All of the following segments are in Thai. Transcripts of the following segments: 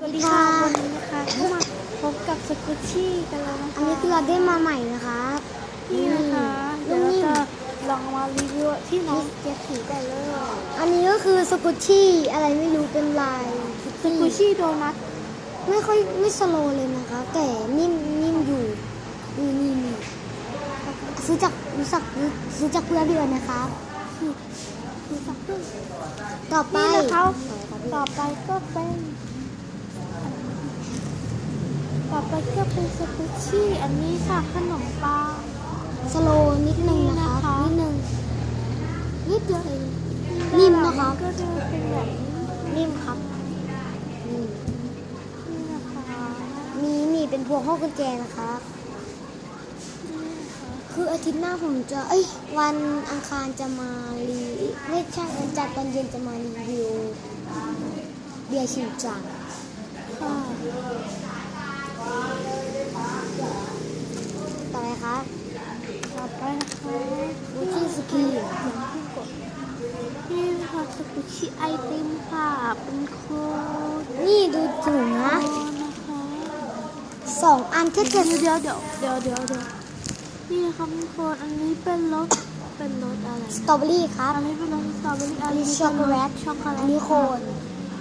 สวัสดีค่ะวันนี้นะคะก็มาพบกับสกุชชี่กันแล้วนะคะอันนี้คือเราได้มาใหม่นะครับนี่นะคะนุ่เดี๋ยวมเรานิ่มจะลองมารีวิวที่น้องเก็ตถือกันเลยอันนี้ก็คือสกุชชี่อะไรไม่รู้เป็นลายสกุชชี่โดนัทไม่ค่อยไม่สโลว์เลยนะคะ แต่นิ่มนิ่มอยู่นี่นี่นี่ซื้อจากรู้สักซื้อจากเพื่อนเดือนนะครับคือสักครึ่งต่อไปนี่นะคะต่ต่ออไปก็เป็น ต่อไปก็เป็นสกุชชี่ อันนี้ค่ะขนมปังสโลว์นิดนึงนะคะนี่นะคะนิดนึงนิดเดียวเองนิ่มนะครับก็จะเป็นแบบนี้นิ่มครับนี่นี่นะคะมีนี่เป็นพวงห้องกุญแจนะครับนี่นะคะคืออาทิตย์หน้าผมจะ เอ้ย วันอังคารจะมารีไม่ใช่วันจันทร์ตอนเย็นจะมารีวิวเบียร์ชิวจังค่ะ ต่อไปครับต่อไปนะคะวิธีสกีนี่ค่ะสกุชิไอติมค่ะ เป็นโค้ดนี่ดูถุงนะนะคะสองอันแค่เดี๋เจ็ยวดเดี๋ยวเดี๋ยวเดี๋ยวเดี๋ยวเดี๋ยวนี่นะคะเป็นโค้ดอันนี้เป็นรสเป็นรสอะไร สตรอเบอรี่ครับอันนี้เป็นรสสตรอเบอรี่อันนี้ช็อกโกแลตช็อกโกแลตอันนี้โคน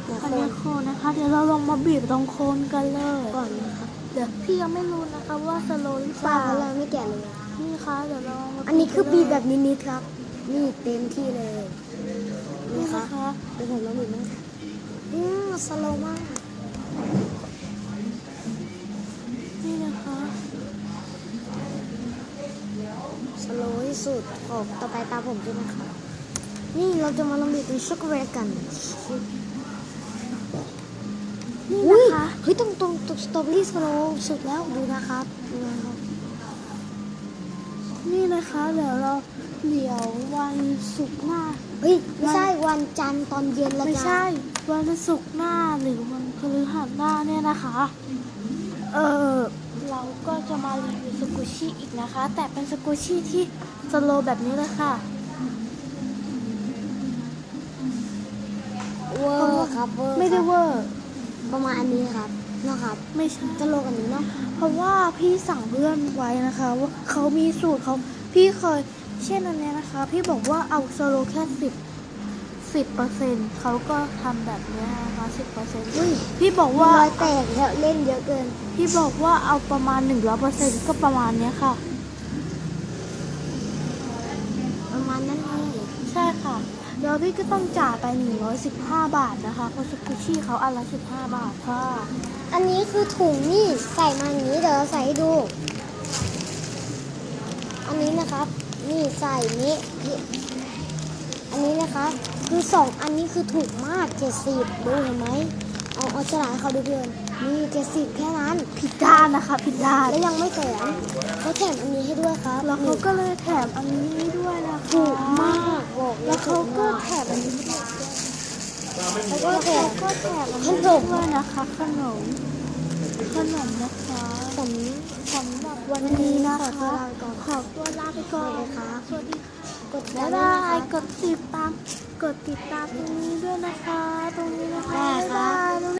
เดี๋ยวอันโคนี้นโคนนะคะ เดี๋ยวเราลองมาบีบตรงโคนกันเลยก่อนนะครับเดี๋ยวพี่ยังไม่รู้นะคะว่าสโลว์หรือเปป้าล่าเขาเลยไม่แกะเลยนี่ค่ะเดี๋ยวเรามาอันนี้คือบีบแบบนิดๆครับ นี่เต็มที่เลยนี่นี่นะค่ะคะเดี๋ยวผมลองบีบบ้างค่ะอืมสโลว์มากนี่นะคะสโลว์ที่สุดออกต่อไปตามผมด้วยนะคะนี่เราจะมาลองบีบเป็นช็อกโกแลตกันนี่อุ้นะยคะ เฮ้ยตรงตรงตรงสตรอเบอรี่สโลว์สุดแล้วดูนะครับดูนะครับ นี่นะคะเดี๋ยวเราเดี๋ยววันศุกร์หน้า เฮ้ยไม่ใช่วันจันทร์ตอนเย็นเราไม่จะใช่ วันศุกร์หน้าหรือวันพฤหัสหน้าเนี่ยนะคะ เออเราก็จะมารีวิวสกุชี่อีกนะคะ แต่เป็นสกุชี่ที่สโลว์แบบนี้เลยค่ะ เวอร์ครับเวอร์ไม่ได้ครับเวอร์ ประมาณอันนี้ครับนะครับ ไม่ใช่จะโลกันนี้เนาะเพราะว่าพี่สั่งเพื่อนไว้นะคะว่าเขามีสูตรเขาพี่เคยเช่นอันเนี้ยนะคะ พี่บอกว่าเอาสโลว์แค่สิบสิบเปอร์เซ็นต์เขาก็ทำแบบเนี้ยนะคะสิบเปอร์เซ็นต์อุ้ยพี่บอกว่ารว่าอยแตกแล้วเล่นเยอะเกิน พี่บอกว่าเอาประมาณหนึ่งร้อยเปอร์เซ็นต์ก็ประมาณเนี้ยค่ะ ประมาณนั้นเลยใช่ค่ะ แล้วพี่ก็ต้องจ่ายไป 115 บาทนะคะเพราะสกุชี่เขาอันละ 15 บาทค่ะ อันนี้คือถุงนี่ใส่มาอย่างนี้เดี๋ยวเราใส่ให้ดู อันนี้นะครับ นี่ใส่นี้นี่อันนี้นะครับคือสองอันนี้คือถูกมากเจ็ดสิบดูเห็นไหม เอาเอาฉลากให้เขาดูเพื่อนนี่เจ็ดสิบแค่นั้น ผิดด้านนะคะ ผิดด้าน แล้วยังไม่แถมเขาแถมอันนี้ให้ด้วยครับแล้วเขาก็เลยแถมอันนี้ด้วยนะคะ ถูกมากบอกเลแล้ยวเขาก็ ถู แถมอันนี้ด้วย แล้วก็แถเขามก็แถมอันขนมด้วยนะคะขนมขนมนะคะผมสำหรับวันนี้นะคะขอตัวลาไปก่อนเลยค่ะสวัสดีค่ะกดบ๊ายไลบาค์ด้วยกดติดตาม กดติดตามตรงนี้ด้วยนะคะ ตรงนี้นะคะได้ครับบ๊ายบาย